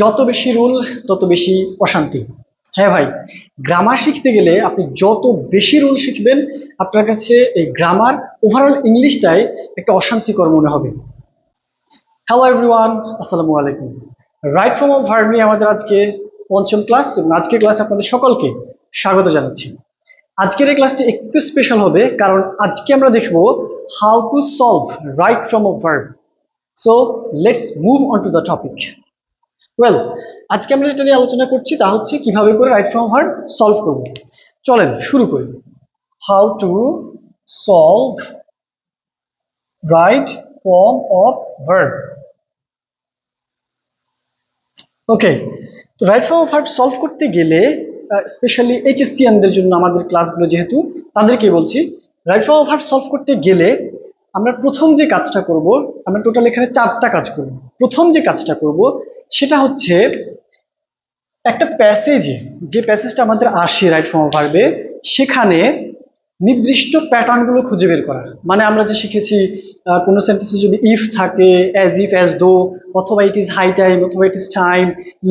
যত বেশি রুল, তত বেশি অশান্তি। হ্যাঁ ভাই গ্রামার শিখতে গেলে আপনি যত বেশি রুল শিখবেন, আপনার কাছে এই গ্রামার ওভারঅল ইংলিশটাই একটা অশান্তিকর মনে হবে। হ্যালো এভরিওয়ান আসসালামু আলাইকুম। রাইট ফ্রম অফ নিয়ে আমাদের আজকে পঞ্চম ক্লাস এবং আজকের ক্লাসে আপনাদের সকলকে স্বাগত জানাচ্ছি। আজকের এই ক্লাসটি একটু স্পেশাল হবে, কারণ আজকে আমরা দেখব how to solve right from of verb so let's move on to the topic well আজকে আমরা যেটা নিয়ে আলোচনা করছি তা হচ্ছে কীভাবে করে রাইট ফ্রম ভার্ব সলভ করব। চলেন শুরু করি। How to solve right form of verb okay তো right form of verb solve করতে গেলে স্পেশালি এইচএসসিয়ানদের জন্য আমাদের ক্লাসগুলো যেহেতু, তাদেরকে বলছি right form of verb solve করতে গেলে আমরা প্রথম যে কাজটা করব, আমরা টোটাল এখানে চারটা কাজ করব। প্রথম যে কাজটা করব সেটা হচ্ছে একটা প্যাসেজে যে প্যাসেজটা আমাদের আসে রাইট ফর্ম ভার্বে সেখানে নির্দিষ্ট প্যাটার্নগুলো খুঁজে বের করা মানে আমরা যে শিখেছি কোনো সেন্টেন্সে যদি ইফ থাকে অ্যাজ ইফ অ্যাজ দো অথবা ইট ইজ হাই টাইম অথবা ইট ইজ টাইম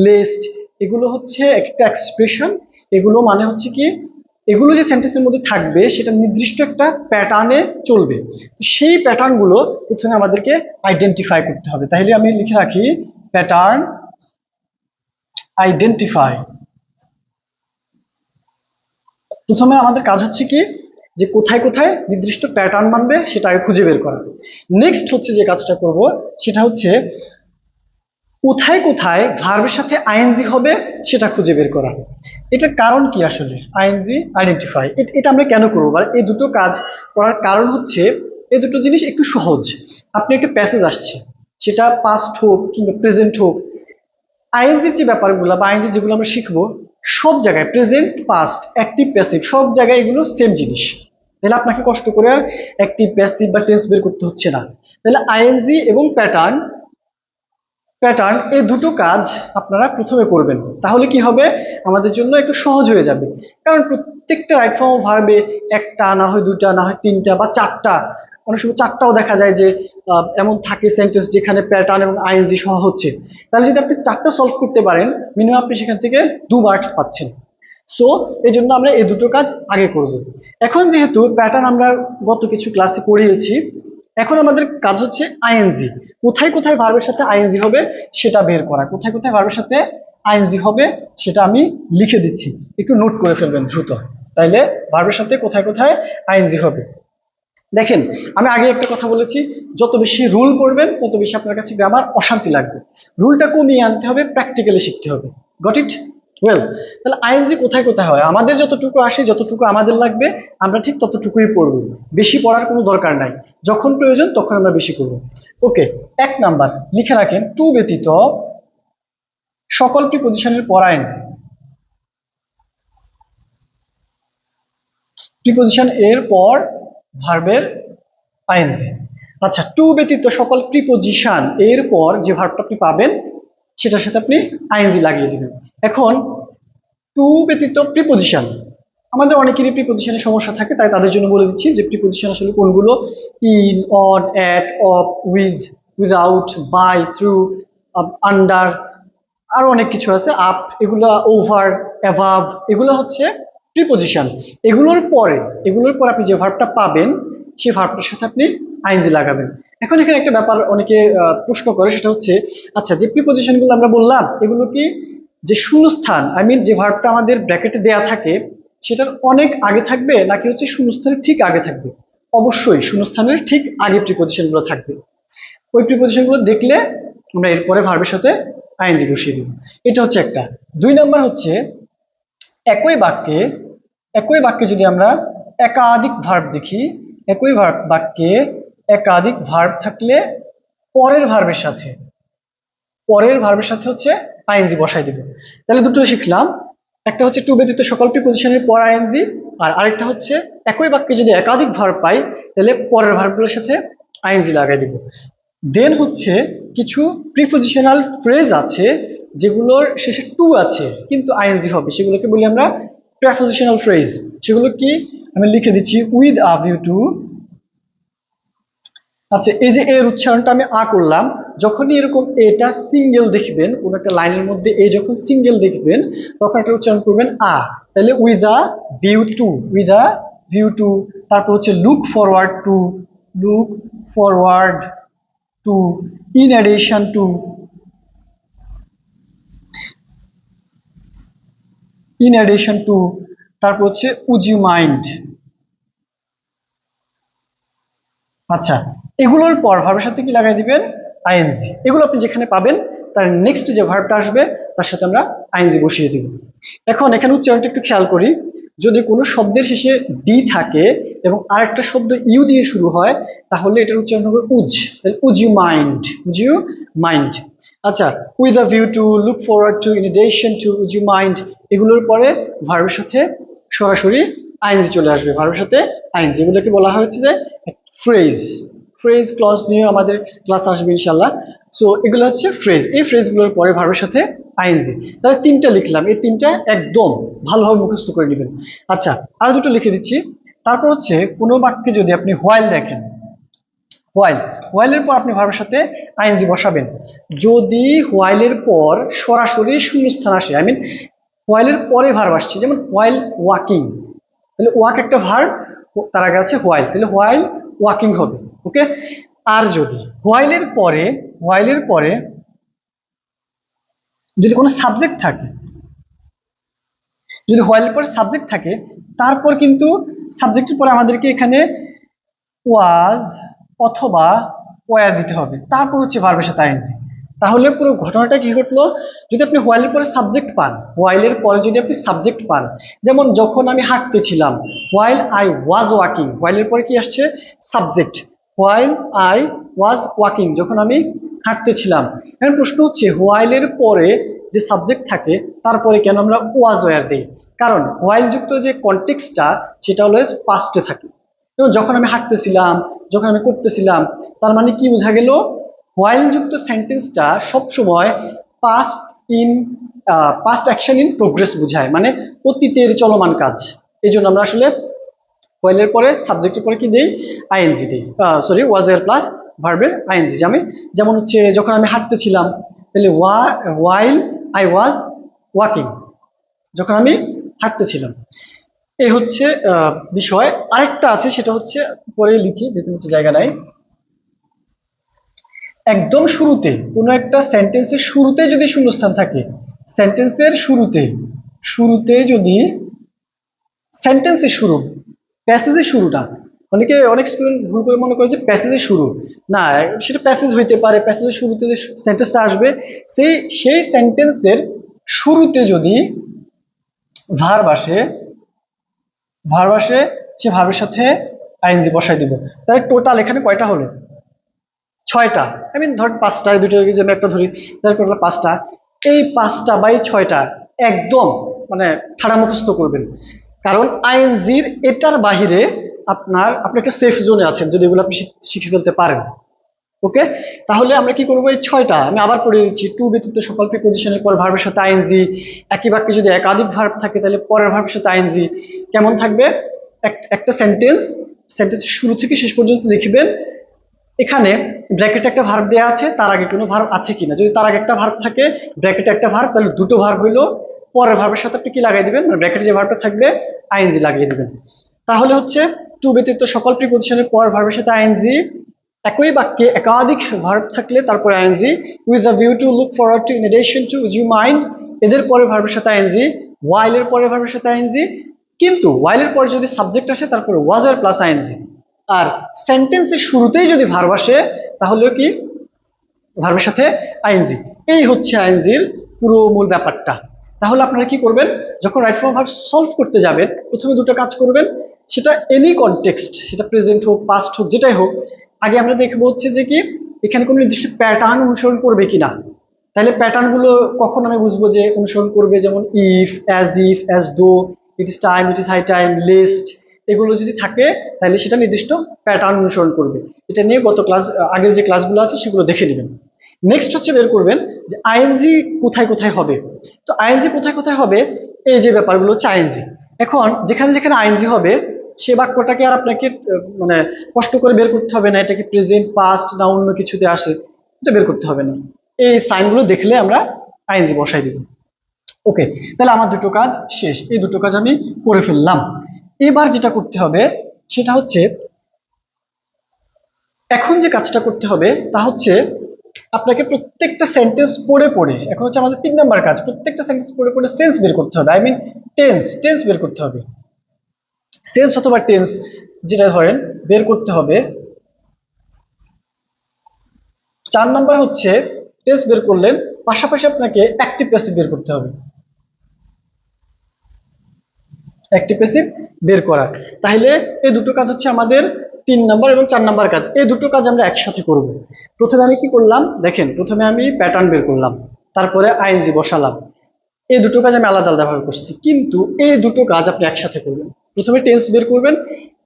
লেস্ট এগুলো হচ্ছে একটা এক্সপ্রেশন এগুলো মানে হচ্ছে কি, এগুলো যে সেন্টেন্সের মধ্যে থাকবে, সেটা নির্দিষ্ট একটা প্যাটার্নে চলবে। তো সেই প্যাটার্নগুলো প্রথমে আমাদেরকে আইডেন্টিফাই করতে হবে। তাহলে আমি লিখে রাখি প্যাটার্ন আইডেন্টিফাই প্রথমে আমাদের কাজ হচ্ছে কি? যে কোথায় কোথায় নির্দিষ্ট প্যাটার্ন মানবে সেটা খুঁজে বের করা। নেক্সট হচ্ছে যে কাজটা করব, সেটা হচ্ছে কোথায় কোথায় ভার্বের সাথে আইএনজি হবে সেটা খুঁজে বের করা। এটার কারণ কি আসলে? আইএনজি আইডেন্টিফাই এটা আমরা কেন করব? বা এই দুটো কাজ করার কারণ হচ্ছে, এই দুটো জিনিস একটু সহজ। আপনি একটা প্যাসেজ আসছে। সেটা পাস্ট হোক কিংবা প্রেজেন্ট হোক আইএনজির যে ব্যাপারগুলো বা আইএনজি যেগুলো আমরা শিখব, সব জায়গায় প্রেজেন্ট পাস্ট অ্যাক্টিভ প্যাসিভ সব জায়গায় এগুলো সেম জিনিস। তাহলে আপনাকে কষ্ট করে আর অ্যাক্টিভ প্যাসিভ বা টেন্স বের করতে হচ্ছে না। তাহলে আইএনজি এবং প্যাটার্ন প্যাটার্ন এই দুটো কাজ আপনারা প্রথমে করবেন। তাহলে কি হবে? আমাদের জন্য একটু সহজ হয়ে যাবে। কারণ প্রত্যেকটা রাইট ফর্ম একটা, না হয় দুটা না হয় তিনটা বা চারটা, অনেক সময় চারটাও দেখা যায় যে এমন থাকে সেন্টেন্স যেখানে প্যাটার্ন এবং আইএনজি সহ হচ্ছে। তাহলে যদি আপনি চারটা সলভ করতে পারেন মিনিমাম আপনি সেখান থেকে দু মার্কস পাচ্ছেন। সো এই জন্য আমরা এই দুটো কাজ আগে করব। এখন যেহেতু প্যাটার্ন আমরা গত কিছু ক্লাসে পড়িয়েছি, এখন আমাদের কাজ হচ্ছে আইএনজি কোথায় কোথায় ভার্বের সাথে আইএনজি হবে সেটা বের করা। কোথায় কোথায় ভার্বের সাথে আইএনজি হবে সেটা আমি লিখে দিচ্ছি। একটু নোট করে ফেলবেন দ্রুত। তাইলে ভার্বের সাথে কোথায় কোথায় আইএনজি হবে। দেখেন, আমি আগে একটা কথা বলেছি, যত বেশি রুল পড়বেন, তত বেশি আপনার কাছে গ্রামার অশান্তি লাগবে। রুলটা কমিয়ে আনতে হবে প্র্যাকটিক্যালি শিখতে হবে। গট ইট ওয়েল তাহলে আইএনজি কোথায় কোথায় হয়? আমাদের যতটুকু আসে, যতটুকু আমাদের লাগবে, আমরা ঠিক ততটুকুই পড়ব। বেশি পড়ার কোনো দরকার নাই। যখন প্রয়োজন, তখন আমরা বেশি করব ওকে এক নাম্বার লিখে রাখেন টু ব্যতীত সকল প্রিপোজিশনের পর আইএনজি প্রিপোজিশন এর পর ভার্বের আইএনজি আচ্ছা টু ব্যতীত সকল প্রিপোজিশন এর পর যে ভার্বটা আপনি পাবেন, সেটার সাথে আপনি আইএনজি লাগিয়ে দিবেন। এখন টু ব্যতীত প্রিপোজিশন আমাদের অনেকেরই প্রিপোজিশনের সমস্যা থাকে, তাই তাদের জন্য বলে দিচ্ছি যে প্রিপোজিশন আসলে কোনগুলো? In on at of with without by through under আরও অনেক কিছু আছে আপ এগুলো ওভার অ্যাভাব এগুলো হচ্ছে প্রিপোজিশন এগুলোর পরে, এগুলোর পর আপনি যে ভার্বটা পাবেন সেই ভার্বটার সাথে আপনি আইনজি লাগাবেন। এখন এখানে একটা ব্যাপার অনেকে প্রশ্ন করে, সেটা হচ্ছে আচ্ছা যে প্রিপোজিশনগুলো আমরা বললাম, এগুলো কি যে শূন্যস্থান? আই মিন যে ভার্বটা আমাদের ব্র্যাকেটে দেয়া থাকে, সেটার অনেক আগে থাকবে, নাকি হচ্ছে শূন্যস্থানের ঠিক আগে থাকবে? অবশ্যই, শূন্যস্থানের ঠিক আগে প্রিপোজিশনগুলো থাকবে। ওই প্রিপোজিশনগুলো দেখলে আমরা এরপরে ভার্বের সাথে আইনজি বসিয়ে দিব। এটা হচ্ছে একটা। দুই নম্বর হচ্ছে, একই বাক্যে একই বাক্যে যদি আমরা একাধিক ভার্ব দেখি, একই ভার্ব বাক্যে একাধিক ভার্ব থাকলে পরের ভার্বের সাথে, পরের ভার্বের সাথে হচ্ছে আইএনজি বসাই দিব। তাহলে দুটো শিখলাম। একটা হচ্ছে টু ব্যতীত সকল প্রিপোজিশনের পর আইএনজি আর আরেকটা হচ্ছে একই বাক্যে যদি একাধিক ভার্ব পাই, তাহলে পরের ভার্বগুলোর সাথে আইএনজি লাগাই দিব। দেন হচ্ছে কিছু প্রিপোজিশনাল ফ্রেজ আছে, যেগুলোর শেষে টু আছে, কিন্তু আইএনজি হবে, সেগুলোকে বলি আমরা প্রেপোজিশনাল ফ্রেজ সেগুলো কি? আমি লিখে দিচ্ছি উইথ আ ভিউ টু আচ্ছা এই যে এর উচ্চারণটা আমি আ করলাম, যখনই এরকম এটা সিঙ্গেল দেখবেন, কোন একটা লাইনের মধ্যে এ যখন সিঙ্গেল দেখবেন, তখন একটা উচ্চারণ করবেন আ। তাহলে with a view to with a view to তারপর হচ্ছে look forward to look forward to in addition to in addition to তারপর হচ্ছে উজ মাইন্ড আচ্ছা এগুলোর পর ভার্বের সাথে কি লাগাই দিবেন? আইএনজি এগুলো আপনি যেখানে পাবেন, তার নেক্সট যে ভার্বটা আসবে, তার সাথে আমরা আইএনজি বসিয়ে দিব। এখন এখানে উচ্চারণটা একটু খেয়াল করি। যদি কোনো শব্দের শেষে ডি থাকে এবং আরেকটা শব্দ ইউ দিয়ে শুরু হয়, তাহলে এটার উচ্চারণ হবে উজ তাহলে would you mind would you mind আচ্ছা with a view to look forward to in to would you mind এগুলোর পরে ভার্বের সাথে সরাসরি আইনজি চলে আসবে। ভার্বের সাথে আইনজি এগুলোকে বলা হচ্ছে যে ফ্রেজ ফ্রেজ ক্লজ নিয়ে আমাদের ক্লাস আসবে ইনশাল্লাহ সো এগুলো হচ্ছে ফ্রেজ এই ফ্রেজগুলোর পরে ভার্বের সাথে আইনজি তাহলে তিনটা লিখলাম। এই তিনটা একদম ভালোভাবে মুখস্থ করে নেবেন। আচ্ছা আর দুটো লিখে দিচ্ছি। তারপর হচ্ছে কোনো বাক্যে যদি আপনি হোয়াইল দেখেন হোয়াইল হোয়াইলের পর আপনি ভার্বের সাথে আইনজি বসাবেন। যদি হোয়াইলের পর সরাসরি শূন্যস্থান আসে আই মিন হোয়াইলের পরে ভার্ব আসছে, যেমন হোয়াইল ওয়াকিং তাহলে ওয়াক একটা ভার্ব তার আগে আছে হোয়াইল তাহলে হোয়াইল ওয়াকিং হবে ওকে আর যদি হোয়াইলের পরে হোয়াইলের পরে যদি কোনো সাবজেক্ট থাকে, যদি হোয়াইলের পরে সাবজেক্ট থাকে, তারপর কিন্তু সাবজেক্টের পরে আমাদেরকে এখানে ওয়াজ অথবা ওয়ার দিতে হবে। তারপর হচ্ছে ভার্বের সাথে আইনজি তাহলে পুরো ঘটনাটা কি ঘটলো? যদি আপনি হোয়াইলের পরে সাবজেক্ট পান হোয়াইলের পরে যদি আপনি সাবজেক্ট পান, যেমন যখন আমি হাঁটতেছিলাম হোয়াইল আই ওয়াজ ওয়াকিং হোয়াইলের পরে কি আসছে? Subject while I was walking যখন আমি হাঁটতেছিলাম। এখন প্রশ্ন হচ্ছে হোয়াইলের পরে যে সাবজেক্ট থাকে, তারপরে কেন আমরা ওয়াজ ওয়ার দিই? কারণ হোয়াইল যুক্ত যে কন্টেক্সটা সেটা অলওয়েজ পাস্টে থাকে। যখন আমি হাঁটতেছিলাম, যখন আমি করতেছিলাম, তার মানে কি বোঝা গেল? হোয়াইল যুক্ত সেন্টেন্সটা সবসময় past in past action in progress বোঝায় মানে অতীতের চলমান কাজ। এই জন্য আমরা আসলে হোয়াইলের পরে সাবজেক্টের পরে কি দিই? আইএনজি দিই। সরি ওয়াজ এর প্লাস ভার্বের আইএনজি যেমন যেমন হচ্ছে যখন আমি হাঁটতেছিলাম তাহলে ওয়া ওয়াইল আই ওয়াজ ওয়াকিং যখন আমি হাঁটতেছিলাম এই হচ্ছে বিষয়। আরেকটা আছে, সেটা হচ্ছে পরে লিখি, যেহেতু হচ্ছে জায়গা নাই। একদম শুরুতে, কোনো একটা সেন্টেন্সের শুরুতে যদি শূন্যস্থান থাকে সেন্টেন্সের শুরুতে শুরুতে যদি সেন্টেন্সের শুরু প্যাসেজের শুরুটা, অনেকে অনেক স্টুডেন্ট ভুল করে মনে করে যে প্যাসেজের শুরু। না, সেটা প্যাসেজ হইতে পারে প্যাসেজের শুরুতে যে সেন্টেন্সটা আসবে, সেই সেই সেন্টেন্সের শুরুতে যদি ভার্ব আসে ভার্ব আসে, সে ভার্বের সাথে আইনজি বসাই দিব। তাহলে টোটাল এখানে কয়টা হলো? ছয়টা। আই মিন ধর পাঁচটা, এই দুটোর জন্য একটা ধরি, তাহলে পাঁচটা। এই পাঁচটা বাই ছয়টা একদম মানে ঠাড়া মুখস্থ করবেন। কারণ আইএনজির এটার বাহিরে আপনার, আপনি একটা সেফ জোনে আছেন, যদি এগুলো আপনি শিখে ফেলতে পারেন। ওকে তাহলে আমরা কি করব? এই ছয়টা, আমি আবার পড়ে দিচ্ছি। টু ব্যতীত সকল প্রিপোজিশনের পর ভার্বের সাথে আইএনজি একই বাক্যে যদি একাধিক ভার্ব থাকে, তাহলে পরের ভার্বের সাথে আইএনজি কেমন থাকবে? এক- একটা সেন্টেন্স সেন্টেন্সের শুরু থেকে শেষ পর্যন্ত লিখবেন। এখানে ব্র্যাকেটে একটা ভার্ব দেওয়া আছে, তার আগে কোনো ভার্ব আছে কিনা? যদি তার আগে একটা ভার্ব থাকে ব্র্যাকেটে একটা ভার্ব তাহলে দুটো ভার্ব হইল। পরের ভার্বের সাথে আপনি কি লাগাই দিবেন? মানে ব্র্যাকেটে যে ভার্বটা থাকবে আইএনজি লাগিয়ে দেবেন। তাহলে হচ্ছে টু ব্যতীত সকল প্রিপোজিশনের পর ভার্বের সাথে আইএনজি একই বাক্যে একাধিক ভার্ব থাকলে তারপরে ING with the view to look forward to in addition to you mind এদের পরে ভার্বের সাথে আইএনজি ওয়াইলের পরে ভার্বের সাথে আইএনজি কিন্তু ওয়াইলের পরে যদি সাবজেক্ট আসে, তারপরে ওয়াজ এর প্লাস আইএনজি আর সেন্টেন্সের শুরুতেই যদি ভার্ব আসে তাহলে কি? ভার্বের সাথে আইএনজি এই হচ্ছে আইএনজির পুরো মূল ব্যাপারটা। তাহলে আপনারা কি করবেন? যখন রাইট ফর্ম ভার্ব সলভ করতে যাবেন, প্রথমে দুটো কাজ করবেন। সেটা এনি কনটেক্সট সেটা প্রেজেন্ট হোক পাস্ট হোক, যেটাই হোক, আগে আমরা দেখব হচ্ছে যে কি, এখানে কোনো নির্দিষ্ট প্যাটার্ন অনুসরণ করবে কিনা। তাহলে প্যাটার্নগুলো কখন আমি বুঝব যে অনুসরণ করবে? যেমন if as if as though it is time it is high time list এগুলো যদি থাকে, তাহলে সেটা নির্দিষ্ট প্যাটার্ন অনুসরণ করবে। এটা নিয়ে গত ক্লাস আগের যে ক্লাসগুলো আছে, সেগুলো দেখে নেবেন। নেক্সট হচ্ছে বের করবেন যে আইএনজি কোথায় কোথায় হবে। তো আইএনজি কোথায় কোথায় হবে? এই যে ব্যাপারগুলো হচ্ছে আইএনজি এখন যেখানে যেখানে আইএনজি হবে, সে বাক্যটাকে আর আপনাকে মানে কষ্ট করে বের করতে হবে না। এটা কি প্রেজেন্ট পাস্ট না অন্য কিছুতে আসে, এটা বের করতে হবে না। এই সাইনগুলো দেখলে আমরা আইএনজি বসাই দিব। ওকে তাহলে আমার দুটো কাজ শেষ। এই দুটো কাজ আমি করে ফেললাম। এবার যেটা করতে হবে, সেটা হচ্ছে এখন যে কাজটা করতে হবে, তা হচ্ছে আপনাকে প্রত্যেকটা সেন্টেন্স পড়ে পড়ে, এখন হচ্ছে আমাদের তিন নম্বর কাজ, প্রত্যেকটা সেন্টেন্স পড়ে পড়ে সেন্স বের করতে হবে আই মিন টেন্স টেন্স বের করতে হবে। সেন্স অথবা টেন্স যেটা ধরেন, বের করতে হবে। চার নাম্বার হচ্ছে টেন্স বের করলেন, পাশাপাশি আপনাকে অ্যাক্টিভ প্যাসিভ বের করতে হবে। অ্যাক্টিভ প্যাসিভ বের করা। তাহলে এই দুটো কাজ হচ্ছে আমাদের তিন নম্বর এবং চার নম্বর কাজ। এই দুটো কাজ আমরা একসাথে করব। প্রথমে আমি কি করলাম? দেখেন, প্রথমে আমি প্যাটার্ন বের করলাম। তারপরে আইএনজি বসালাম। এই দুটো কাজ আমি আলাদা আলাদাভাবে করছি। কিন্তু এই দুটো কাজ আপনি একসাথে করবেন। প্রথমে টেন্স বের করবেন।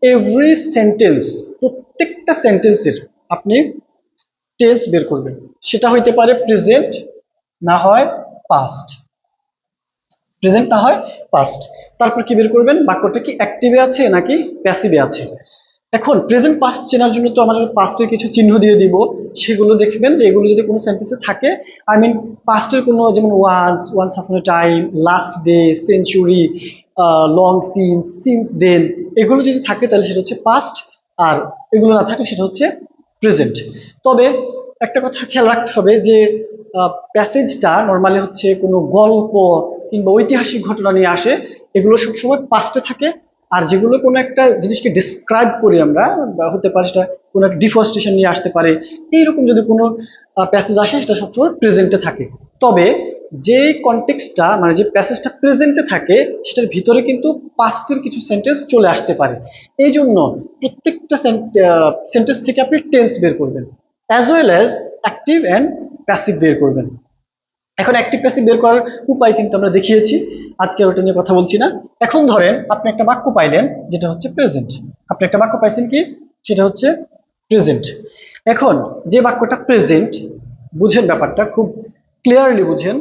এভরি সেন্টেন্স প্রত্যেকটা সেন্টেন্সের আপনি টেন্স বের করবেন। সেটা হইতে পারে প্রেজেন্ট না হয় পাস্ট প্রেজেন্ট না হয় পাস্ট তারপর কি বের করবেন? বাক্যটা কি অ্যাক্টিভে আছে নাকি প্যাসিভে আছে? এখন প্রেজেন্ট পাস্ট চেনার জন্য তো আমাদের পাস্টের কিছু চিহ্ন দিয়ে দিব। সেগুলো দেখবেন যে এগুলো যদি কোনো সেন্টেন্সে থাকে আই মিন পাস্টের কোনো যেমন once once a time last day century long since since then এগুলো যদি থাকে তাহলে সেটা হচ্ছে পাস্ট আর এগুলো না থাকলে সেটা হচ্ছে প্রেজেন্ট তবে একটা কথা খেয়াল রাখতে হবে যে প্যাসেজটা নর্মালি হচ্ছে কোনো গল্প কিংবা ঐতিহাসিক ঘটনা নিয়ে আসে। এগুলো সবসময় পাস্টে থাকে, আর যেগুলো কোনো একটা জিনিসকে ডিসক্রাইব করি আমরা, বা হতে পারে সেটা কোনো একটা ডিফরেস্টেশন নিয়ে আসতে পারে, এইরকম যদি কোনো প্যাসেজ আসে, সেটা সবসময় প্রেজেন্টে থাকে। তবে যে কনটেক্সটটা মানে যে প্যাসেজটা প্রেজেন্টে থাকে, সেটার ভিতরে কিন্তু পাস্টের কিছু সেন্টেন্স চলে আসতে পারে। এই জন্য প্রত্যেকটা সেন্টেন্স থেকে আপনি টেন্স বের করবেন as well as active and passive বের করবেন। এখন অ্যাক্টিভ প্যাসিভ বের করার উপায় কিন্তু আমরা দেখিয়েছি। আজকে ওটা নিয়ে কথা বলছি না। এখন ধরেন আপনি একটা বাক্য পাইলেন, যেটা হচ্ছে প্রেজেন্ট আপনি একটা বাক্য পাইছেন কি? সেটা হচ্ছে প্রেজেন্ট এখন যে বাক্যটা প্রেজেন্ট বুঝেন ব্যাপারটা খুব ক্লিয়ারলি বুঝেন।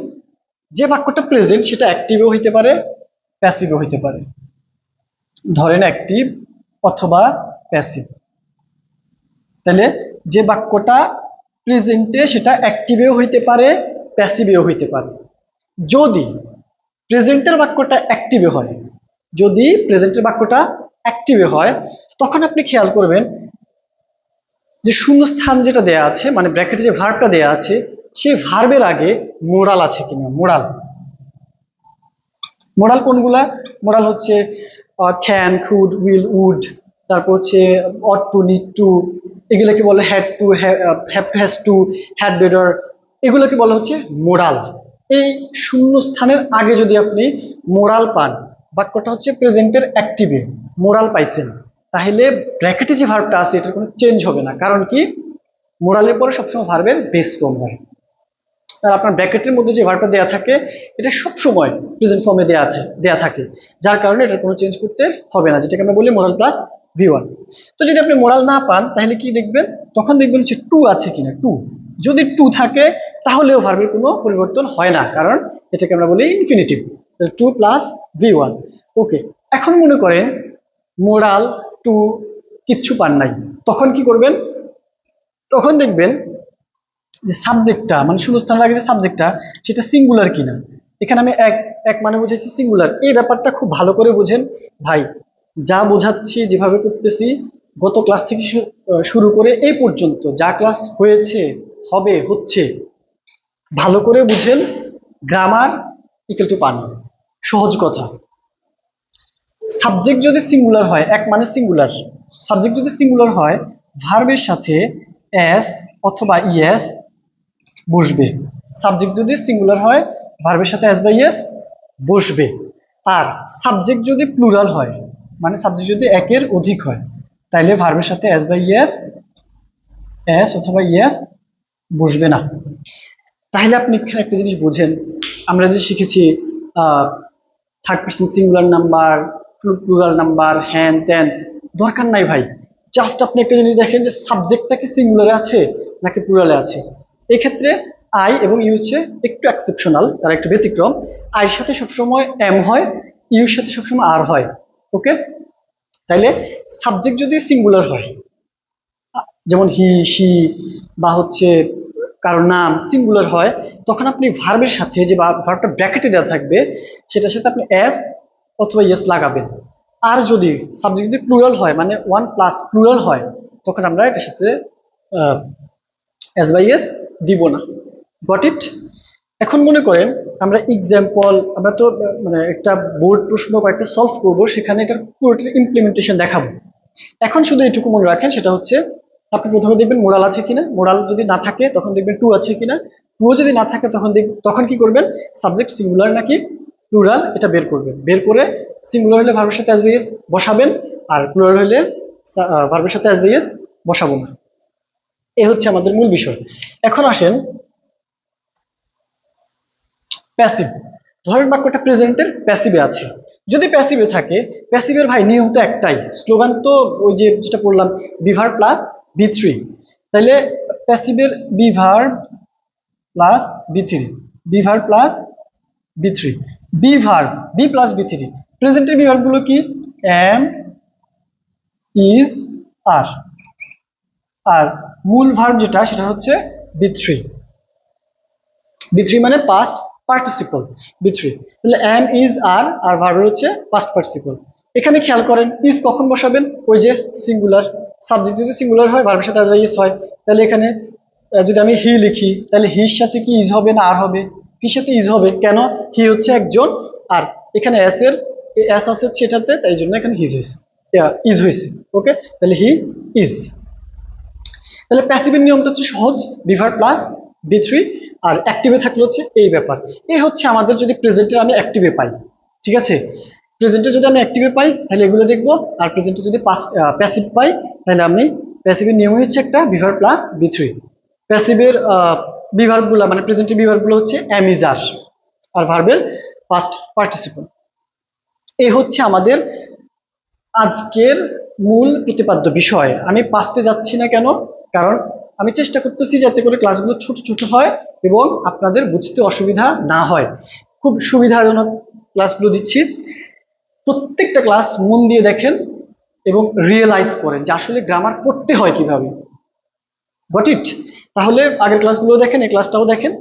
যে বাক্যটা প্রেজেন্ট সেটা অ্যাক্টিভও হইতে পারে প্যাসিভও হইতে পারে। ধরেন অ্যাক্টিভ অথবা প্যাসিভ তাহলে যে বাক্যটা প্রেজেন্টে সেটা অ্যাক্টিভেও হইতে পারে প্যাসিভেও হইতে পারে। যদি প্রেজেন্টের বাক্যটা অ্যাক্টিভে হয়, যদি প্রেজেন্টের বাক্যটা অ্যাক্টিভে হয়, তখন আপনি খেয়াল করবেন যে শূন্যস্থান যেটা দেয়া আছে মানে ব্র্যাকেটে যে ভার্বটা দেয়া আছে, সেই ভার্বের আগে মোরাল আছে কিনা? মোরাল মোরাল কোনগুলা? মোরাল হচ্ছে ক্যান খুড উইল উড তারপর হচ্ছে অট টু নিড টু এগুলোকে বলে had to have to had better এগুলোকে বলা হচ্ছে মোরাল। এই শূন্য স্থানের আগে যদি আপনি মোরাল পান, বাক্যটা হচ্ছে প্রেজেন্টের অ্যাক্টিভে, মোরাল পাইছেন, তাহলে ব্র্যাকেটে যে ভার্বটা আছে, এটার কোনো চেঞ্জ হবে না। কারণ কি? মোরালের পরে সবসময় ভার্বের বেস ফর্ম হয় আর আপনার ব্র্যাকেটের মধ্যে যে ভার্বটা দেওয়া থাকে, এটা সবসময় প্রেজেন্ট ফর্মে দেওয়া দেওয়া থাকে। যার কারণে এটার কোনো চেঞ্জ করতে হবে না, যেটাকে আমরা বলি মোরাল প্লাস ভি ওয়ান তো যদি আপনি মোরাল না পান, তাহলে কি দেখবেন? তখন দেখবেন হচ্ছে টু আছে কিনা টু যদি টু থাকে, তাহলেও ভার্বের কোনো পরিবর্তন হয় না, কারণ এটাকে আমরা বলি infinitive to plus V one okay এখন মনে করেন, মোরাল টু কিচ্ছু পান নাই। তখন কি করবেন? তখন দেখবেন যে সাবজেক্টটা মানে শূন্যস্থানের আগে যে সাবজেক্টটা সেটা সিঙ্গুলার কিনা। এখানে আমি এক এক মানে বুঝেছি সিঙ্গুলার এই ব্যাপারটা খুব ভালো করে বুঝেন ভাই। যা বোঝাচ্ছি, যেভাবে করতেছি, গত ক্লাস থেকে শুরু করে এই পর্যন্ত যা ক্লাস হয়েছে, হবে, হচ্ছে, ভালো করে বুঝেন গ্রামার ইকুয়াল টু পানি সহজ কথা। সাবজেক্ট যদি সিঙ্গুলার হয়, এক মানে সিঙ্গুলার সাবজেক্ট যদি সিঙ্গুলার হয় ভার্বের সাথে এস অথবা ইএস বসবে। সাবজেক্ট যদি সিঙ্গুলার হয় ভার্বের সাথে এস বা ইএস বসবে। আর সাবজেক্ট যদি প্লুরাল হয় মানে সাবজেক্ট যদি একের অধিক হয়, তাইলে ভার্বের সাথে এস বা ইএস এস অথবা ইএস বসবে না। তাহলে আপনি এখানে একটা জিনিস বোঝেন, আমরা যে শিখেছি third person singular number plural number হ্যান ত্যান দরকার নাই ভাই। জাস্ট আপনি একটা জিনিস দেখেন যে সাবজেক্টটা কি সিঙ্গুলারে আছে, নাকি প্লুরালে আছে? এক্ষেত্রে আই এবং ইউ হচ্ছে একটু এক্সেপশনাল তারা একটু ব্যতিক্রম। আইয়ের সাথে সবসময় এম হয় ইউর সাথে সবসময় আর হয়। ওকে তাইলে সাবজেক্ট যদি সিঙ্গুলার হয়, যেমন হি সি বা হচ্ছে কারও নাম সিঙ্গুলার হয়, তখন আপনি ভার্বের সাথে যে ভার্বটা ব্র্যাকেটে দেওয়া থাকবে, সেটার সাথে আপনি এস অথবা ইয়েস লাগাবেন। আর যদি সাবজেক্ট যদি প্লুরাল হয় মানে ওয়ান প্লাস প্লুরাল হয়, তখন আমরা এটার সাথে এস বাই এস দিব না। গট ইট এখন মনে করেন আমরা এক্সাম্পল আমরা তো মানে একটা বোর্ড প্রশ্ন বা একটা সলভ করব, সেখানে এটার পুরোটার ইমপ্লিমেন্টেশন দেখাবো। এখন শুধু এটুকু মনে রাখেন, সেটা হচ্ছে আপনি প্রথমে দেখবেন মোরাল আছে কিনা। মোরাল যদি না থাকে, তখন দেখবেন টু আছে কিনা। টুও যদি না থাকে, তখন তখন কি করবেন? সাবজেক্ট সিঙ্গুলার নাকি প্লুরাল এটা বের করবেন। বের করে সিঙ্গুলার হলে ভার্বের সাথে আসবে বসাবেন। আর প্লুরাল হলে ভার্বের সাথে আসবে এস বসাবো না। এ হচ্ছে আমাদের মূল বিষয়। এখন আসেন প্যাসিভ ধরেন বাক্যটা প্রেজেন্টের প্যাসিভে আছে। যদি প্যাসিভে থাকে প্যাসিভের ভাই নিয়ম তো একটাই। স্লোগান তো ওই যে যেটা পড়লাম বিভার প্লাস বি থ্রি তাহলে প্যাসিভের be verb plus B three be verb plus B three be verb B plus B three প্রেজেন্টের বিভারগুলো কি? এম ইজ আর আর মূল ভার্ব যেটা, সেটা হচ্ছে বি থ্রি বি থ্রি মানে পাস্ট পার্টিসিপল বি থ্রি তাহলে am is are আর verb হচ্ছে পাস্ট পার্টিসিপল এখানে খেয়াল করেন ইজ কখন বসাবেন? ওই যে সিঙ্গুলার সাবজেক্ট যদি সিঙ্গুলার হয় ভার্বের সাথে আসবে ইজ হয়। তাহলে এখানে যদি আমি হি লিখি, তাহলে হির সাথে কি ইজ হবে না আর হবে? হির সাথে ইজ হবে? কেন? হি হচ্ছে একজন আর। এখানে এস এর এস আছে হচ্ছে এটাতে, তাই জন্য এখানে হিজ হয়েছে। ইজ হয়েছে। ওকে? তাহলে হি ইজ তাহলে প্যাসিভের নিয়মটা হচ্ছে সহজ। Be verb plus B three আর অ্যাক্টিভে থাকলে হচ্ছে এই ব্যাপার। এই হচ্ছে আমাদের যদি প্রেজেন্টের আমি অ্যাক্টিভে পাই, ঠিক আছে? প্রেজেন্টে যদি আমি অ্যাক্টিভে পাই, তাহলে এগুলো দেখব। আর প্রেজেন্টে যদি প্যাসিভ পাই, তাহলে আমি প্যাসিভের নিয়ম হচ্ছে একটা be verb plus B three প্যাসিভের বিভারগুলো মানে প্রেজেন্টের বিভারগুলো হচ্ছে অ্যামিজার আর ভার্বের পাস্ট পার্টিসিপল এই হচ্ছে আমাদের আজকের মূল প্রতিপাদ্য বিষয়। আমি পাস্টে যাচ্ছি না কেন? কারণ আমি চেষ্টা করতেছি যাতে করে ক্লাসগুলো ছোট ছোট হয় এবং আপনাদের বুঝতে অসুবিধা না হয়। খুব সুবিধাজনক ক্লাসগুলো দিচ্ছি। প্রত্যেকটা ক্লাস মন দিয়ে দেখেন এবং রিয়েলাইজ করেন যে আসলে গ্রামার পড়তে হয় কীভাবে। গট ইট তাহলে আগের ক্লাসগুলো দেখেন, এই ক্লাসটাও দেখেন।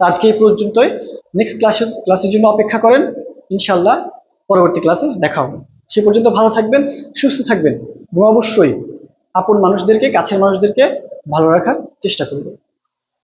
আজকে এই পর্যন্তই। নেক্সট ক্লাসের ক্লাসের জন্য অপেক্ষা করেন। ইনশাল্লাহ পরবর্তী ক্লাসে দেখা হবে। সে পর্যন্ত ভালো থাকবেন, সুস্থ থাকবেন এবং অবশ্যই আপন মানুষদেরকে, কাছের মানুষদেরকে ভালো রাখার চেষ্টা করবেন